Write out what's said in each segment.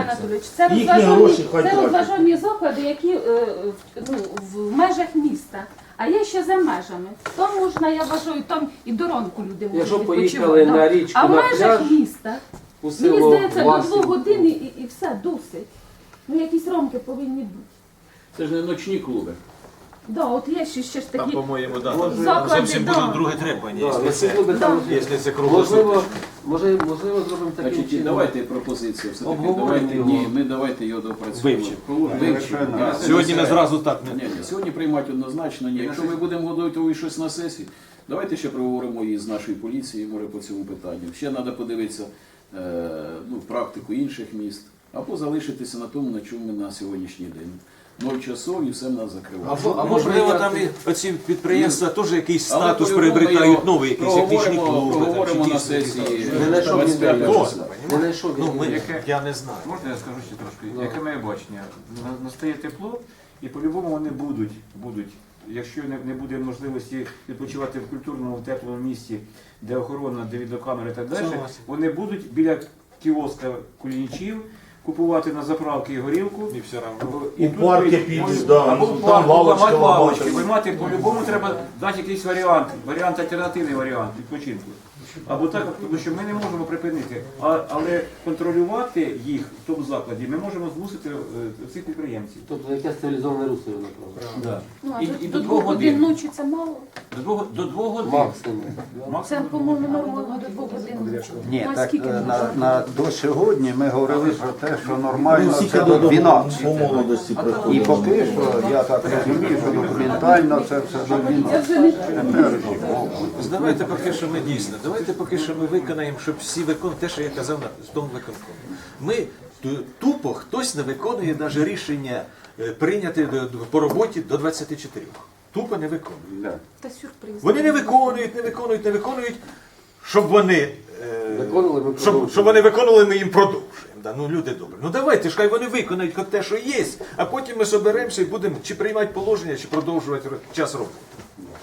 Анатолійович, це Їхні розважальні, хай це тратять. розважальні заклади, які е, в- ну, в межах міста. А є ще за межами. Там можна, я вважаю, там і до ранку люди можуть Якщо поїхали на річку, А в на межах пляж, міста, у мені село здається, до двох годин і, і все, досить. Ну, якісь рамки повинні бути. Це ж не ночні клуби. Да, от є ще, ще ж Там, такі по-моєму, да, Може, там заклади, зовсім да. будуть друге требування, Да, якщо це, ці клуби там якщо це Можливо, може, можливо, зробимо таким Значить, чином. давайте пропозицію. Все-таки давайте, його. ні, ми давайте його допрацюємо. Вивчимо. Я Сьогодні не зразу так Ні, не... ні, сьогодні приймати однозначно ні. Якщо ми будемо готувати щось на сесії, давайте ще проговоримо і з нашої поліції, може, по цьому питанню. Ще треба подивитися е, ну, практику інших міст, або залишитися на тому, на чому ми на сьогоднішній день. Ноль часов і все в нас закривається. Або- А можливо, там і оці підприємства теж якийсь Але статус по-любому приобретають новий, якийсь як нічні проговоримо- клуби. там, проговоримо чи на дійсно якісь сесії. Не знайшов він 25 де. числа. Не знайшов Ну, ми, Яке- я не знаю. Можна я скажу ще трошки? Да. Яке моє бачення? На- Настає тепло, і по-любому вони будуть, будуть. Якщо не, не буде можливості відпочивати в культурному теплому місці, де охорона, де відеокамери і так далі, Согласен. вони будуть біля кіоска кулінічів купувати на заправки горілку. І все равно. І У тут парки підеш, да, або там парку лавочки ламати лавочки. ламати. Виймати по-любому треба дати якийсь варіант, варіант альтернативний варіант відпочинку. Або так, тому що ми не можемо припинити, а, але контролювати їх в тому закладі ми можемо змусити е, цих підприємців. Тобто якесь цивілізоване русло направлено. Да. ну, а І- і до до двох годин ночі це мало. До двох, до двох годин. Максимум. Це, Максимум. по-моєму, нормально до двох годин. Ні, Ну, а так скільки е, можна? на, на до сьогодні ми говорили про те, що нормально Всі це до додому 12. по молодості І поки що, я так розумію, що документально це все до 12. вже не Давайте поки що ми дійсно, давайте поки що ми виконаємо, щоб всі виконали те, що я казав на тому виконкому. Ми тупо хтось не виконує навіть рішення е, прийняти по роботі до 24. Тупо не виконує. та сюрприз. Вони не виконують, не виконують, не виконують, щоб вони. е, Виконували, ми щоб, щоб вони виконували, ми їм продовжуємо. Да, ну люди добрі. Ну давайте ж хай вони виконають хоч те, що є, а потім ми соберемося і будемо чи приймати положення, чи продовжувати час роботи.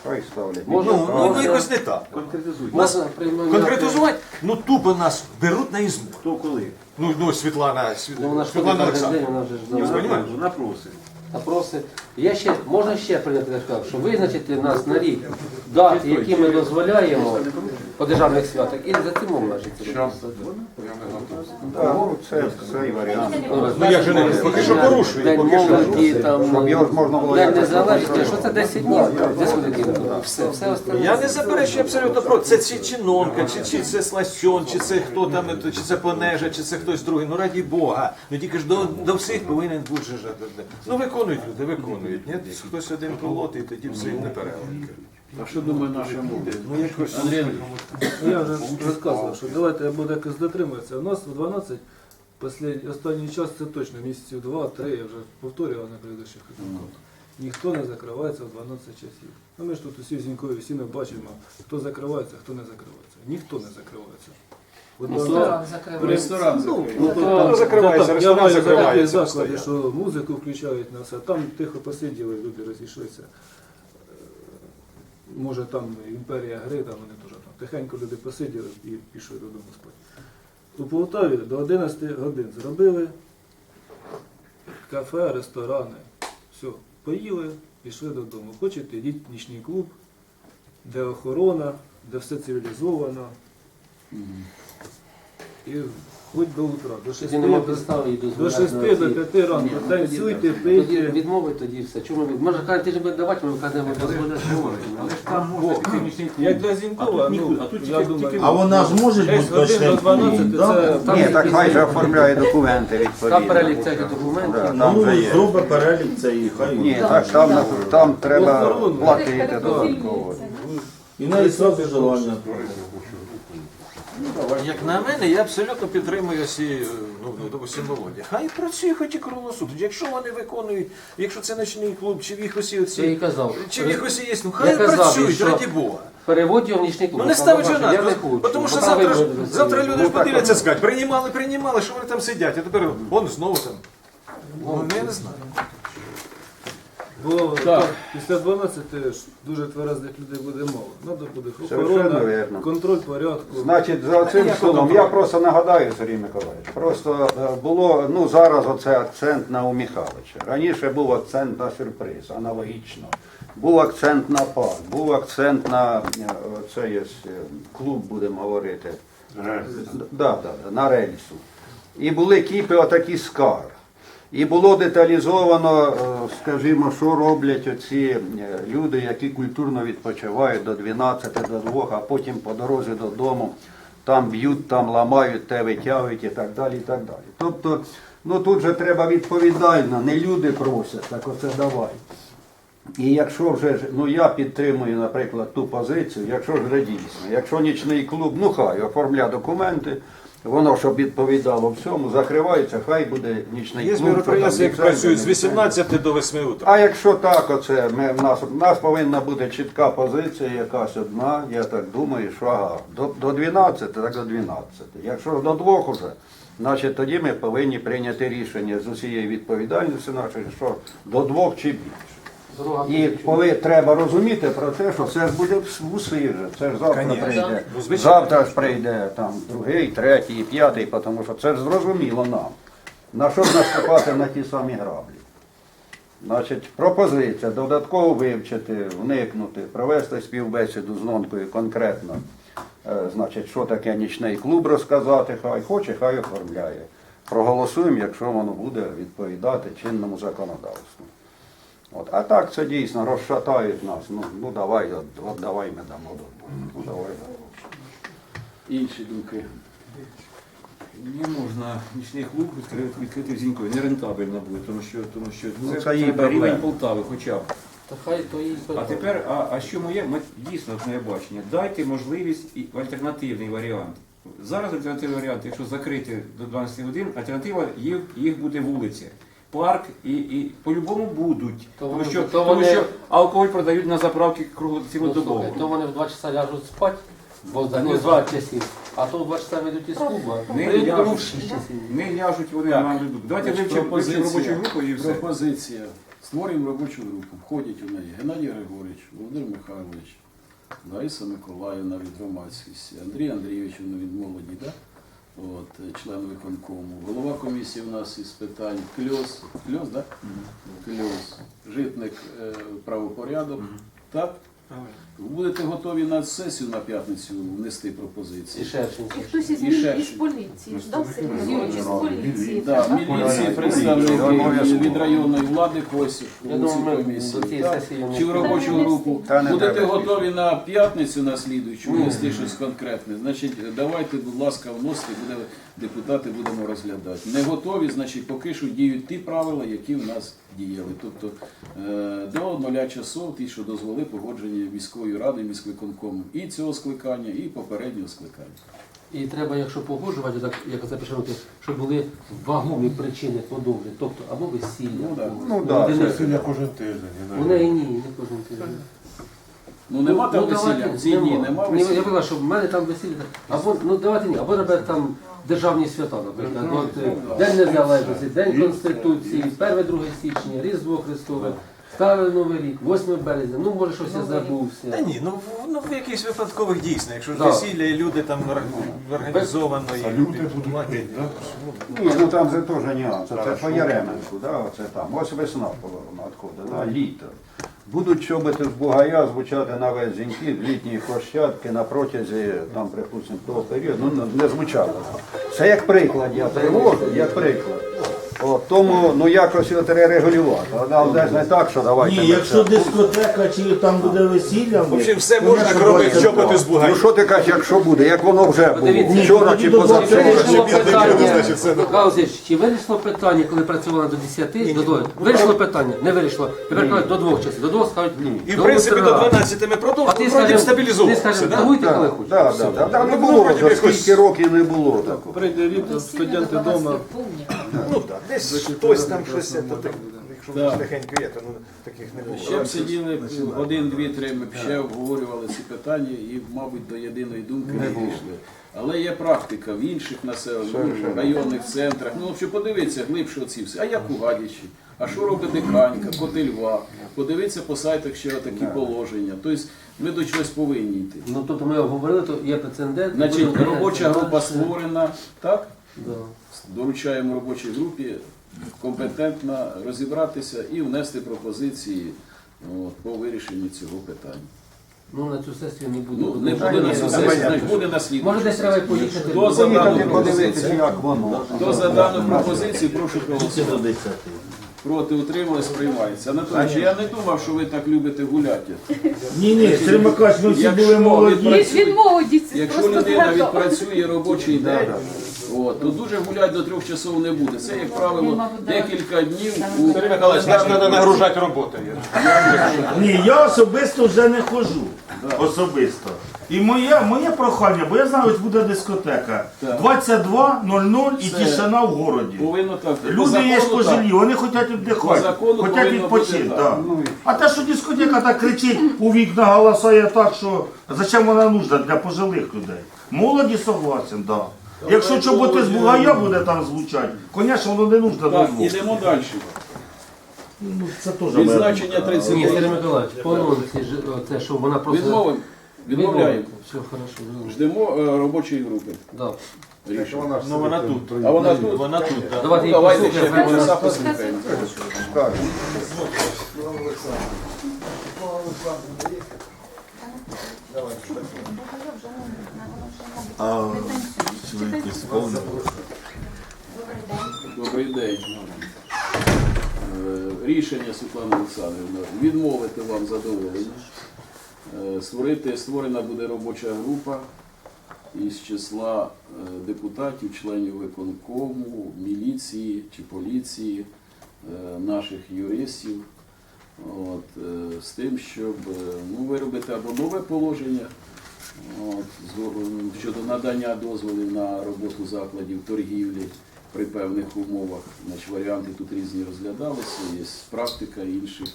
Хай ставлять. Можна- Ну, ну, ну якось не так. Конкретизуйте. Нас приймати. Конкретизувати, ну тупо нас беруть на ізму. Хто коли? Ну, ну Світлана, Світ- Ну, вона ж Світлана кожен день, Олександровна. вона вже ж Я знає. розумію. Вона просить. Запроси. Я ще, можна ще прийняти я сказав, що визначити нас на рік дати, які ми дозволяємо по державних святах, і за цим обмежиться. Так, Це цей варіант. Ну як же не поки що порушує, День поки що. молоді, там, Щоб його ж можна було День якось незалежності, що це 10 днів? 10 годин. Все, все остальне. Я не заперечую абсолютно про це чи чинонка, чи, чи це Сласьон, чи це хто там, чи це Понежа, чи це хтось другий. Ну раді Бога. Ну тільки ж до, до всіх повинен бути же. ж, е, Ну виконують люди, виконують. Ні? Хтось один колоти, і тоді все не переливки. А що думає наша молодь? Ну якось. Андрій Я вже розказував, що давайте я буду якось дотримуватися. У нас в 12 послід- останній час це точно місяців 2-3, я вже повторював на предыдущих. Ніхто не закривається в 12 часів. Ну ми ж тут усі з Зінькою, всі ми бачимо, хто закривається, хто не закривається. Ніхто не закривається. От Ресторан Ресторан Ну, закриє. ну, там- ну, закривається, там, ресторан я маю закривається заклади, що музику включають на все. Там тихо посиділи, люди розійшлися. Може там імперія гри, там вони теж там тихенько люди посиділи і пішли додому спати. У Полтаві до 11 годин зробили кафе, ресторани. Все, поїли, пішли додому. Хочете, йдіть в нічний клуб, де охорона, де все цивілізовано. І хоч до утра, до 6 Тоді нема підстави їй до дозволяти. 6 на до 5 ранку. Танцюйте, Тоді пийте. відмовить тоді все. Чому ми? Може каже, ти ж буде давати, ми кажемо, дозволяти. Але ж там можна піти в нічний клуб. Як для А Зінькова, тут ну, а тут я думаю, А вона ж може бути 6 годин до 12 це Ні, так хай же оформляє документи відповідно. Там перелік цих документів. Да, Там вже Ну, є. зробить перелік це і хай. Ні, так там, там треба платити додатково. І неї зразу желання. Як на мене, я абсолютно підтримую всі, ну, ну, допустим, Володя. Хай працює хоч і круглосуточно. Якщо вони виконують, якщо це ночний клуб, чи в їх усі Я їй казав. чи в їх усі є, ну Я хай казав, працюють, що- раді Бога. Переводь його в нічний клуб. Ну не ставить же Я не ну, хочу. тому що Поки завтра, ж- вибори завтра люди ж Ну, так, подивляться, скажуть, приймали, приймали, що вони там сидять, а тепер вон знову там. Ну, я не знаю. Бо Так. після 12 ж дуже тверезих людей буде мало. Надо буде Совершенно охорона, вірно. контроль порядку. Значить, за цим столом я просто нагадаю, Сергій Миколаївич, просто е, було, ну зараз оце акцент на у Михайловича. Раніше був акцент на сюрприз, аналогічно. Був акцент на парк, був акцент на е, це є е, клуб, будемо говорити. Да, да, да, на рельсу. І були кіпи отакі скар. І було деталізовано, е, скажімо, що роблять оці е, люди, які культурно відпочивають до 12, до 2, а потім по дорозі додому там б'ють, там ламають, те витягують і так далі. і так далі. Тобто, ну тут же треба відповідально, не люди просять, так оце давай. І якщо вже ну я підтримую, наприклад, ту позицію, якщо ж вже дійсно, якщо нічний клуб, ну хай оформля документи, воно щоб відповідало всьому, закривається, хай буде нічний Є клуб. мероприятия, які працюють з 18 до 8 утра. А якщо так, оце ми, в нас, в нас повинна бути чітка позиція, якась одна, я так думаю, що ага, до, до 12, так до 12. Якщо до двох уже, значить тоді ми повинні прийняти рішення з усією відповідальністю нашої, що до двох чи більше. І коли треба розуміти про те, що це ж буде вже. Це ж завтра Конечно. прийде. Завтра ж прийде там другий, третій, п'ятий, тому що це ж зрозуміло нам. На що ж наступати на ті самі граблі? Значить, пропозиція додатково вивчити, вникнути, провести співбесіду з нонкою конкретно. Е, Значить, що таке нічний клуб розказати, хай хоче, хай оформляє. Проголосуємо, якщо воно буде відповідати чинному законодавству. От. А так це дійсно розшатають нас. Ну, ну давай, от, от давай ми дамо. Ну давай. Інші думки. Не можна нічний клуб відкрити, відкрити зінькою, нерентабельно буде, тому що, тому що Ну, це, це треба рівень. Полтави хоча б. Та хай то і А тепер, а, а що моє, ми- дійсно моє бачення, дайте можливість і альтернативний варіант. Зараз альтернативний варіант, якщо закрити до 12 годин, альтернатива їх, їх буде вулиця. Парк і, і по-любому будуть. То тому вони- що, то тому вони- що алкоголь продають на заправки Ну, круглоцілодобово. то вони в 2 часа ляжуть спати, бо за ну, 2 часів, а то в 2 часа вийдуть із клуба. Не Прийдуть додому в ляжуть. 6 часів. Не ляжуть вони Так. на люди. Давайте Значить, вивчимо вивчимо робочу групу і все. Пропозиція. Створюємо робочу групу. Входять у неї Геннадій Григорович, Володимир Михайлович, Лариса Миколаївна від громадськості, Андрій Андрійович він від молоді, да? От, член виконкому. Голова комісії у нас із питань Кльос, Кльос, да? Кльос, житник е, правопорядок. Так? Ви будете готові на сесію на п'ятницю внести І пропозиції? І хтось із, І мілі- ще із поліції, ж, да, Сергій Юрійович, із поліції. Да, так? міліції, представники від районної влади Косів Я у думаю, цій ми комісії. до цієї так? сесії не Чи в робочу групу. Та не Будете треба. готові на п'ятницю на слідуючу внести щось конкретне. Значить, давайте, будь ласка, вносити, буде, депутати будемо розглядати. Не готові, значить, поки що діють ті правила, які в нас діяли. Тобто е, до нуля часов, ті, що дозволи погодження міської ради, міськвиконкому і цього скликання, і попереднього скликання. І треба, якщо погоджувати, так як це пише, щоб були вагомі причини подовження, тобто або весілля. Ну, да. Ну, У да, це- кожен тиждень. У неї ні, не кожен тиждень. Ну нема там Ну, весілля, давайте, в дні нема Ні, Я весілля. що в мене там весілля. Або, ну давайте ні, або, наприклад, там державні свята, наприклад. От, День Незалежності, День Конституції, 1-2 січня, Різдво Христове, Старий Новий рік, 8 березня, ну може щось я забувся. Та ні, ну, в- ну в якихось випадкових дійсно, якщо ж Да. весілля і люди там ор- організовано і люди платять. Ні, ну там же теж нюанс. Це по Яременку, да, оце там. Ось весна поверху надходить, да, літо. Будуть чоботи з Бугая звучати на весь зіньки, літні площадки на протязі, там, припустимо, того періоду, ну не звучало. Це як приклад, я привожу, як приклад. От, тому ну якось його треба регулювати. Але десь не так, що давайте. Ні, ми якщо це- дискотека чи там буде весілля, В общем, все ну, можна, наша кроме бачить, чоботи з Ну що ти кажеш, якщо буде, як воно вже було? Вчора чи Ні, ну, позавчора. Вирішило Щоб я питання, значить, чи вирішило коли працювали до 10, до 2? Вирішило питання? Не вирішило. Тепер кажуть до 2 часів. До 2 скажуть І в принципі до утра. 12 ми А ти продовжуємо, вроді скажеш, ти стабілізувався, скажеш, да? торгуйте коли Так, хочете. да, да, да, да, не Ну, було, вроді за якось- скільки років не було такого. Прийде літо, студенти вдома. Ну так, десь хтось там щось, то так, якщо воно тихенько є, то ну, таких не було. Ще б сиділи один, дві, три, ми б ще обговорювали ці питання і, мабуть, до єдиної думки не дійшли. Але є практика в інших населених районних центрах. Ну, що подивитися глибше оці всі. А як у Гадячі? А що робить Диканька, Котельва? Подивитися по сайтах ще такі положення. Тобто ми до чогось повинні йти. Ну тобто ми обговорили, то є прецедент. Значить, робоча група створена, так? Да. Доручаємо робочій групі компетентно розібратися і внести пропозиції от, по вирішенню цього питання. Ну на цю сесію не буде. Ну, не буде на цю сесію, значить буде на слідчу. Може десь треба поїхати. Хто за дану пропозицію? як воно. Хто за дану пропозицію, прошу проголосувати. до 10. Проти утримались, приймається. Анатолійович, я не думав, що ви так любите гуляти. Ні, ні, Сергій ми всі Якщо були молоді. Якщо просто людина відпрацює робочий день, от, то дуже гуляти до трьох часов не буде. Це, як правило, декілька днів у Сергій Миколаївич, нас треба нагружати роботою. Ні, я особисто вже не ходжу. Особисто. І моє, моє прохання, бо я знаю, ось буде дискотека. Так. 22.00 і Це тишина в городі. повинно так. По Люди є так. пожилі, вони хочуть віддихати, закону хочуть повинно бути відпочити. так. Да. А те, що дискотека так кричить, у вікна голосає так, що зачем вона нужна для пожилих людей? Молоді согласен, да. Якщо чоботи з бугая буде там звучати, звісно, воно не нужно Так, дозволу. ідемо далі. Ну, це теж Відзначення моя 30 Ні, Сергій Миколаївич, по нонці, ж- це що вона просто... Відмовимо. Відмовляємо. Все, хорошо. зрозуміло. Ждемо е, робочої групи. Да. Рішення. Ну вона тут. А вона тут? Вона тут. Давайте Ну, її давайте ще послухаємо. голоса послухаємо. Скажемо. А швидкість повна. Добрий день. Е, Рішення Світлана Олександрівна відмовити вам задоволення. Е, Створити, створена буде робоча група із числа е, депутатів, членів виконкому, міліції чи поліції, наших юристів. От, з тим, щоб ну, виробити або нове положення от, з- щодо надання дозволів на роботу закладів торгівлі при певних умовах. Значить, варіанти тут різні розглядалися, є практика інших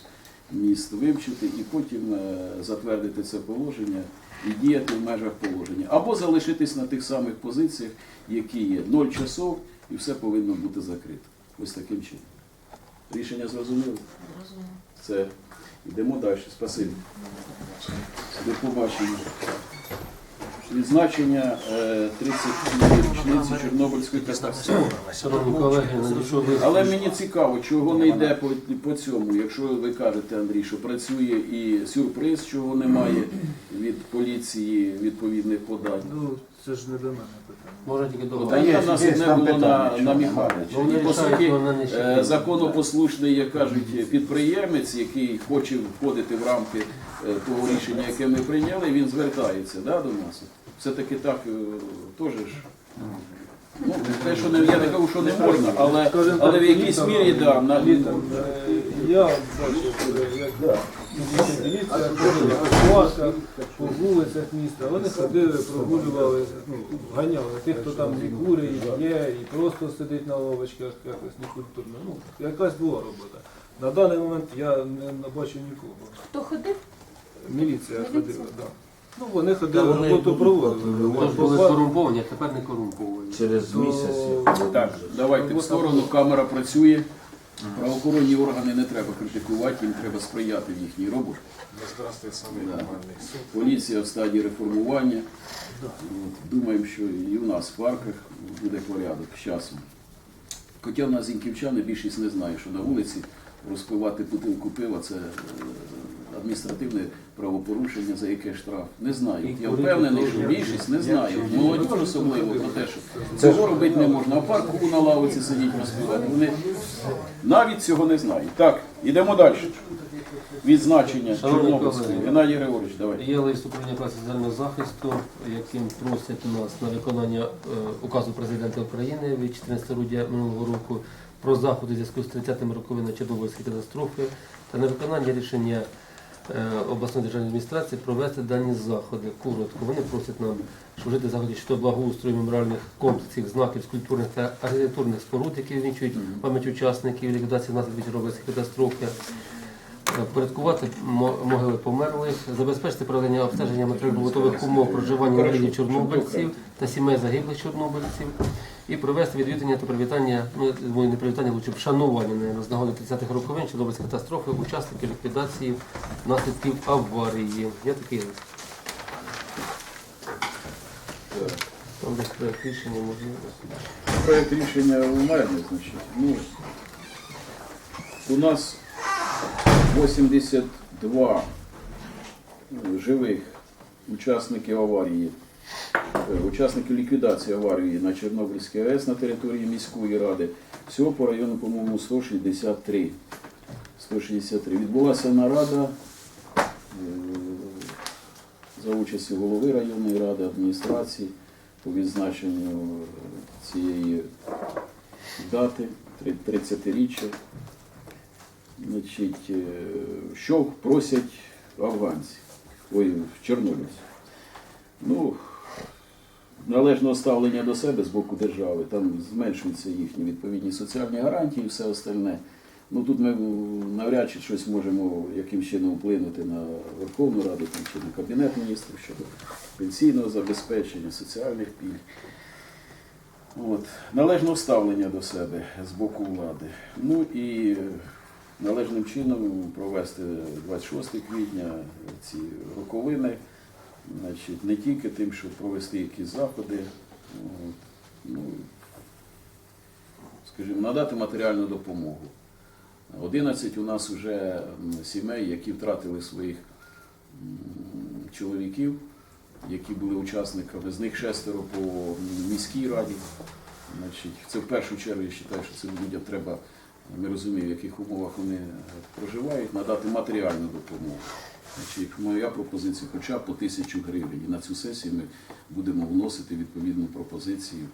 міст вивчити і потім е, затвердити це положення і діяти в межах положення. Або залишитись на тих самих позиціях, які є 0 часов, і все повинно бути закрито. Ось таким чином. Рішення зрозуміло? Це. Йдемо далі. Спасибі. До побачення. Відзначення е, 30-ї річниці Чорнобильської катастрофи. Шановні колеги, надійшов лист. Але мені цікаво, чого не йде по, по цьому, якщо ви кажете, Андрій, що працює і сюрприз, чого немає від поліції відповідних подань. Ну, це ж не до мене питання. Може тільки до Питання є, в нас є одне там було на, питання, на чому? Михайловича. Ну, І по суті, ще е, законопослушний, як кажуть, підприємець, який хоче входити в рамки е, того рішення, яке ми прийняли, він звертається да, до нас. Все-таки так е, теж ж. Ну, те, що не, я не кажу, що не можна, але, але в якійсь мірі да, на, я бачив, як парках, по вулицях міста. Вони ходили, прогулювали, ну, ганяли тих, хто там і курить, і є, і просто сидить на лавочках, якось некультурно. Ну, якась була робота. На даний момент я не бачу нікого. Хто ходив? Міліція Міліція? ходила, так. Да. Ну, вони ходили, вони роботу проводили. Тож По були корумповані, а тепер не корумповані. Через то- місяць. Так, давайте в сторону, камера працює. Правоохоронні органи не треба критикувати, їм треба сприяти в їхній роботі. Да. Поліція в стадії реформування. От, Думаємо, що і у нас в парках буде порядок з часом. Хоча в нас зіньківчани більшість не знає, що на вулиці розпивати бутилку пива це е, адміністративне правопорушення, за яке штраф. Не знаю. Я впевнений, що більшість не знає. Молодь особливо про те, що цього робити не можна. А парку на лавиці сидіть розпивати. Вони навіть цього не знають. Так, ідемо далі. Відзначення Чорнобильської. Геннадій Григорович, давай. Є лист управління праці соціального захисту, яким просять нас на виконання е, указу президента України від 14 грудня минулого року про заходи в зв'язку з 30-ми роковинами Чорнобильської катастрофи та на виконання рішення обласної державної адміністрації провести дані заходи. Коротко. Вони просять нам, вжити заходи щодо благоустрою меморіальних комплексів, знаків, скульптурних та архітектурних споруд, які відмічують пам'ять учасників ліквідації наслідків Чорнобильської катастрофи. Порядкувати мо- могили померлих, забезпечити проведення обстеження матеріалів побутових умов проживання інвалідів чорнобильців та сімей загиблих чорнобильців і провести відвідання та привітання, ну не привітання, лучше вшанування наверное, з нагоди 30-х роковин Чорнобильської катастрофи, учасників ліквідації наслідків аварії. Я такий лист. Там десь проект рішення можливо. Проект рішення у мене, значить. Ну, у нас 82 живих учасників аварії, е, учасників ліквідації аварії на Чорнобильській АЕС на території міської ради. Всього по району, по-моєму, 163. 163. Відбулася нарада е, за участі голови районної ради адміністрації по відзначенню цієї дати, 30-річчя. Значить, е, що просять афганці, ой, чорнобильці? Ну, належного ставлення до себе з боку держави, там зменшуються їхні відповідні соціальні гарантії і все остальне. Ну тут ми навряд чи щось можемо яким чином вплинути на Верховну Раду там, чи на Кабінет міністрів щодо пенсійного забезпечення, соціальних пільг. От. Належного ставлення до себе з боку влади. Ну і належним чином провести 26 квітня ці роковини. Значить, не тільки тим, щоб провести якісь заходи, ну, скажімо, надати матеріальну допомогу. 11 у нас вже сімей, які втратили своїх чоловіків, які були учасниками, з них шестеро по міській раді. Значить, це в першу чергу я вважаю, що цим людям треба, ми розуміємо, в яких умовах вони е, проживають, надати матеріальну допомогу. Значить, моя пропозиція хоча б по тисячу гривень. І на цю сесію ми будемо вносити відповідну пропозицію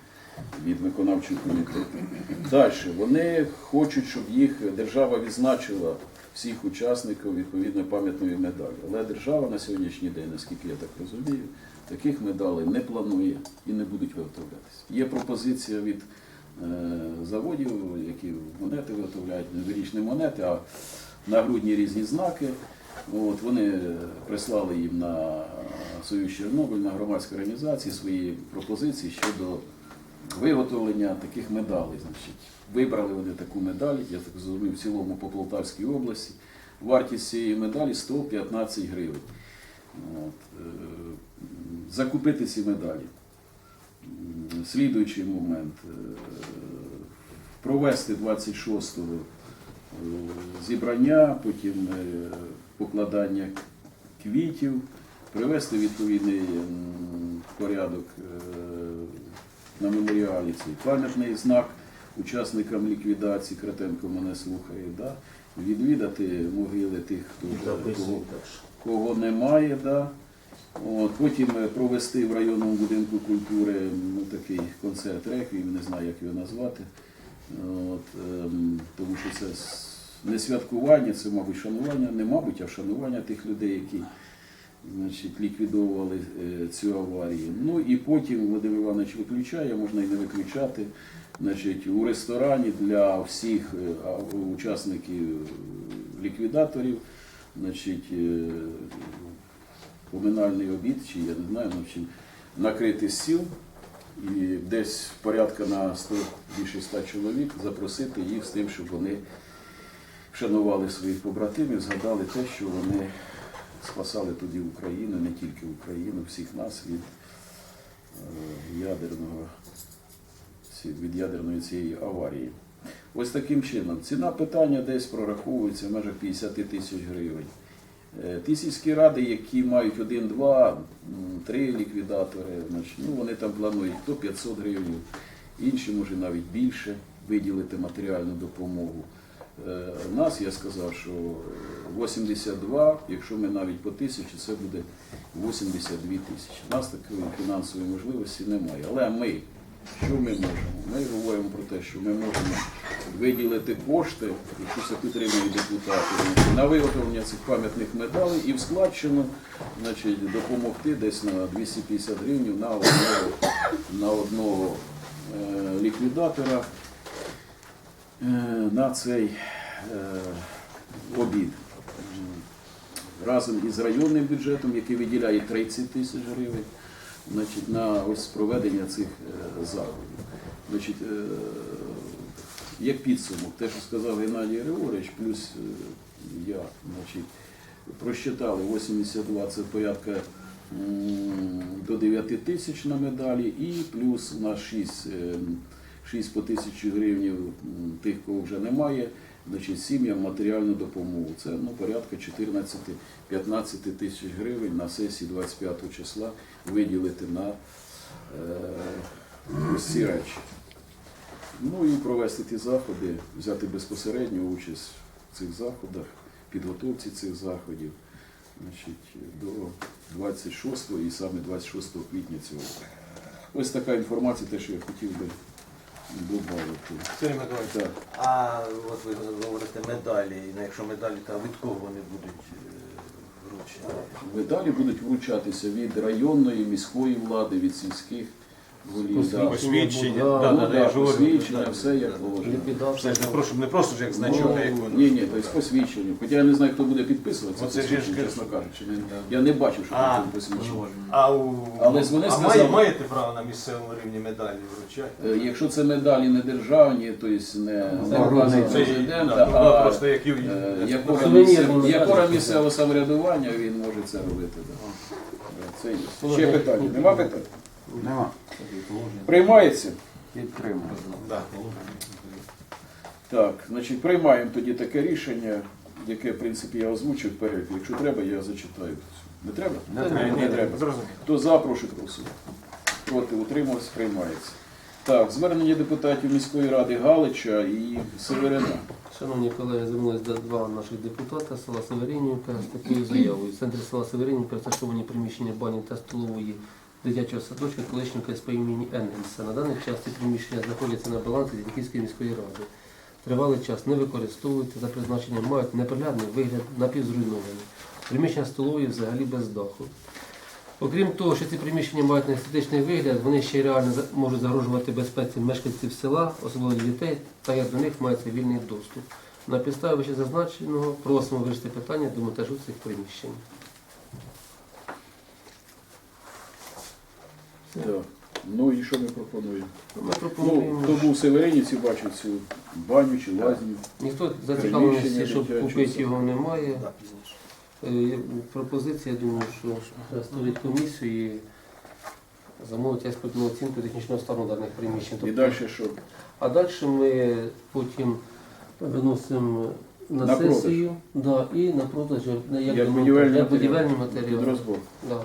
від виконавчого комітету. Далі вони хочуть, щоб їх держава відзначила всіх учасників відповідної пам'ятної медалі. Але держава на сьогоднішній день, наскільки я так розумію, таких медалей не планує і не будуть виготовлятися. Є пропозиція від заводів, які монети виготовляють, виріч монети, а нагрудні різні знаки. От, вони прислали їм на Союз Чорнобиль, на громадські організації свої пропозиції щодо виготовлення таких медалей. Значить, вибрали вони таку медаль, я так зрозумів, в цілому по Полтавській області. Вартість цієї медалі 115 гривень. От, е, закупити ці медалі. М, Слідуючий момент. е, Провести 26-го е, зібрання, потім е, покладання квітів, привести відповідний порядок е, на меморіалі цей пам'ятний знак учасникам ліквідації, Кратенко мене слухає, да? відвідати могили тих, хто кого, кого немає. Да? От, потім е, провести в районному будинку культури ну, такий концерт реквієм, не знаю, як його назвати. От, ем, тому що це не святкування, це, мабуть, шанування, не мабуть, а вшанування тих людей, які значить, ліквідовували е, цю аварію. Ну і потім Володимир Іванович виключає, можна і не виключати. Значить, у ресторані для всіх е, учасників ліквідаторів, значить, поминальний обід, чи я не знаю, ну, чи накрити стіл і десь порядка на 100, більше 100 чоловік запросити їх з тим, щоб вони вшанували своїх побратимів, згадали те, що вони спасали тоді Україну, не тільки Україну, всіх нас від е, ядерного від ядерної цієї аварії. Ось таким чином. Ціна питання десь прораховується в межах 50 тисяч гривень. Е, Ті сільські ради, які мають один, два, три ліквідатори, значить, ну, вони там планують хто 500 гривень, інші може навіть більше виділити матеріальну допомогу. Е, Нас я сказав, що 82, якщо ми навіть по тисячі, це буде 82 тисячі. У нас такої фінансової можливості немає. Але ми, що ми можемо? Ми говоримо про те, що ми можемо виділити кошти, якщо це підтримують депутати, на виготовлення цих пам'ятних медалей і в складчину значить, допомогти десь на 250 гривень на одного, на одного е, ліквідатора е, на цей е, обід. Разом із районним бюджетом, який виділяє 30 тисяч гривень, значить, на ось проведення цих е, заходів. Значить, е, як підсумок, те, що сказав Геннадій Григорович, плюс е, я, значить, просчитали 82, це порядка до 9 тисяч на медалі, і плюс у нас 6, е, 6 по тисячі гривень тих, кого вже немає, значить, сім'ям матеріальну допомогу. Це ну, порядка 14-15 тисяч гривень на сесії 25 числа виділити на е, ці речі. Ну і провести ті заходи, взяти безпосередню участь в цих заходах, підготовці цих заходів значить, до 26 і саме 26 квітня цього року. Ось така інформація, те, що я хотів би додати. Сергій Миколаївич, Так. а от ви говорите медалі, ну, якщо медалі, то від кого вони будуть е, вручені? Медалі будуть вручатися від районної, міської влади, від сільських голів. да. Посвідчення, Да, да, Ну, да, да, я ж говорю, посвідчення, да. все як положено. Це ж не просто, не просто ж як значок, а як воно. Ні, ні, тобто посвідчення. Хоча я не знаю, хто буде підписувати це Оце ж я ж посвідчення, кажу. чесно кажучи. Не- Я не бачив, що А, там посвідчення. А, у... Але ж вони а сказали- має- маєте право на місцевому рівні медалі вручати? Е, Якщо це медалі не державні, тобто не Ну, це- президента, да, ну, а просто як ю- е, місцевого- самоврядування він може це робити. да. Е, Це є. Ще питання. Нема питань? Нема. Приймається? Підтримую. Да. Так, значить, приймаємо тоді таке рішення, яке, в принципі, я озвучив перед. Якщо треба, я зачитаю. Не треба? Не ні, Не треба. Хто за, прошу голосувати. Проти утримався, приймається. Так, звернення депутатів міської ради Галича і Северина. Шановні колеги, звернулися до два наших депутата села Северинівка з такою заявою. В центрі села Северинівка розташовані приміщення бані та столової дитячого садочка колишнього КСП імені Енгельса. На даний час ці приміщення знаходяться на балансі Дідківської міської ради. Тривалий час не використовуються за призначенням, мають неприглядний вигляд напівзруйновані. Приміщення столової взагалі без даху. Окрім того, що ці приміщення мають неестетичний вигляд, вони ще й реально можуть загрожувати безпеці мешканців села, особливо дітей, та як до них мається вільний доступ. На підставі вище зазначеного просимо вирішити питання до монтажу цих приміщень. Так. Ну і що ми пропонуємо? Ми Ну, пропонуємо, хто був в Северинівці, бачив цю баню чи лазню. ніхто зацікавленості, щоб дитячого купити садку. його, немає. Е, Пропозиція, я думаю, що треба створити комісію і замовити експертну оцінку технічного стану даних приміщень. І Тобто далі що? А далі ми потім виносимо на, На продаж. сесію да, і на продаж як, Як як будівельні як будівельні Під матеріали. розбор. Да.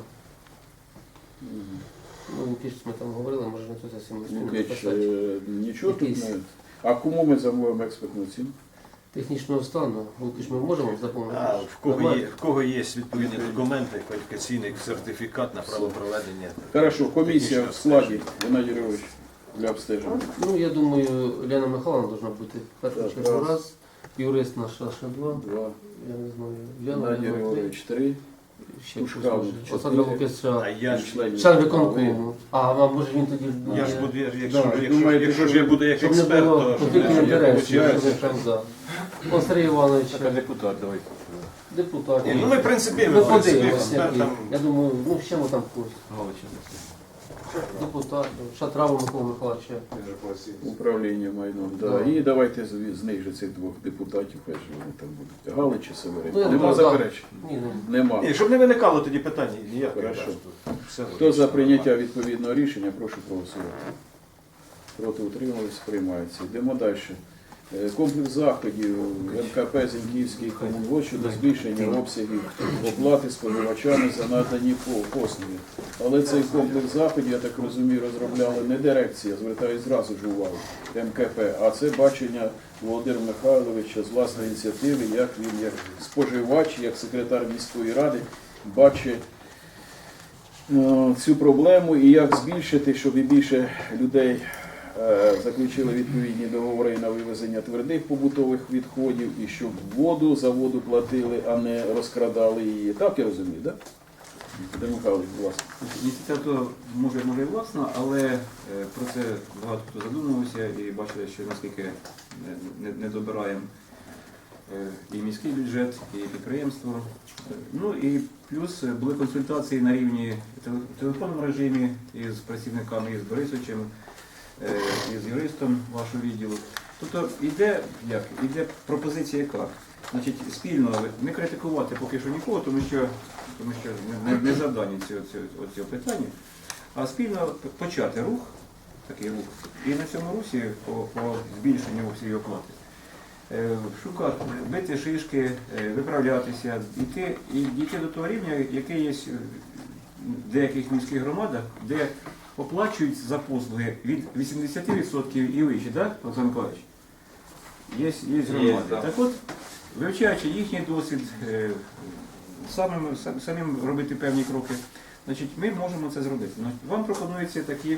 Ну, більше ми там говорили, може на цю сесію ми Ну, Кич, записати. е, нічого тут Якийсь- не. А кому ми замовимо експертну оцінку? Технічного стану, Лукаш, ми можемо запомнити? А в кого є, в кого є відповідні документи, кваліфікаційний сертифікат на право проведення? Хорошо, комісія в складі, Геннадій Григорович, для обстеження. Ну, я думаю, Ляна Михайловна должна бути в першу Так, чергу раз. раз, юрист наш ще два, Два. я не знаю, Ляна, Геннадій Григорович, три. Ще Пушкар, хтось може. чотири. А я ж член А виконкому. А, вам може він тоді... я ж буду, я якщо, Да, якщо, думаєте, якщо ж я буду як Щоб не експерт, було то щоб не- я- я інтересів. щоб не. О, Сергій Іванович, депутат, давай. депутат. Ні, Ну ми в принципі, Ми в принципі подивимося. Я думаю, ну ще ми там когось. Депутат, Шатрава Микола Миколаївича. Управління майном. Да. Да. І давайте з, з них же цих двох депутатів, хай же вони там будуть. Галичі Северин? Ну, Нема заперечень? Ні, ну, Нема. Ні, щоб не виникало тоді питань ніяк Хорошо. все Хто за прийняття відповідного рішення, прошу проголосувати. Проти утримались, приймається. Йдемо далі. Е, Комплекс заходів МКП Зінківський комунвод щодо збільшення обсягів оплати споживачами за надані по- послуги. Але цей комплекс заходів, я так розумію, розробляли не дирекція, звертаю зразу ж увагу, МКП, а це бачення Володимира Михайловича з власної ініціативи, як він як споживач, як секретар міської ради бачить е, цю проблему і як збільшити, щоб і більше людей заключили відповідні договори на вивезення твердих побутових відходів і щоб воду за воду платили, а не розкрадали її. Так я розумію, так? Петро Михайлович, будь ласка. Ініціатива може, може і власна, але е, про це багато хто задумувався і бачили, що наскільки не, добираємо е, і міський бюджет, і підприємство. Е, Ну і плюс е, були консультації на рівні телефонному режимі із працівниками, із Борисовичем, е, із юристом вашого відділу. Тобто йде як? Іде пропозиція яка? Значить, спільно не критикувати поки що нікого, тому що, тому що не, не, не завдання цього, цього, цього питання, а спільно почати рух, такий рух, і на цьому русі по, по збільшенню всієї оплати. Е, Шукати, бити шишки, е, виправлятися, йти, і дійти до того рівня, який є в деяких міських громадах, де оплачують за послуги від 80% і вище, так, Олександр Миколаївич? Є, є громади. Так от, вивчаючи їхній досвід, е, самим, сам- самим робити певні кроки, значить, ми можемо це зробити. Значить, Вам пропонуються такі,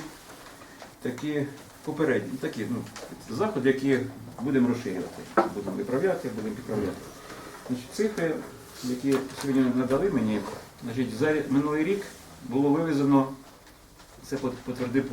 такі попередні, такі ну, заходи, які будемо розширювати. Будемо виправляти, будемо підправляти. Значить, цифри, які сьогодні надали мені, значить, за минулий рік було вивезено, це потвердив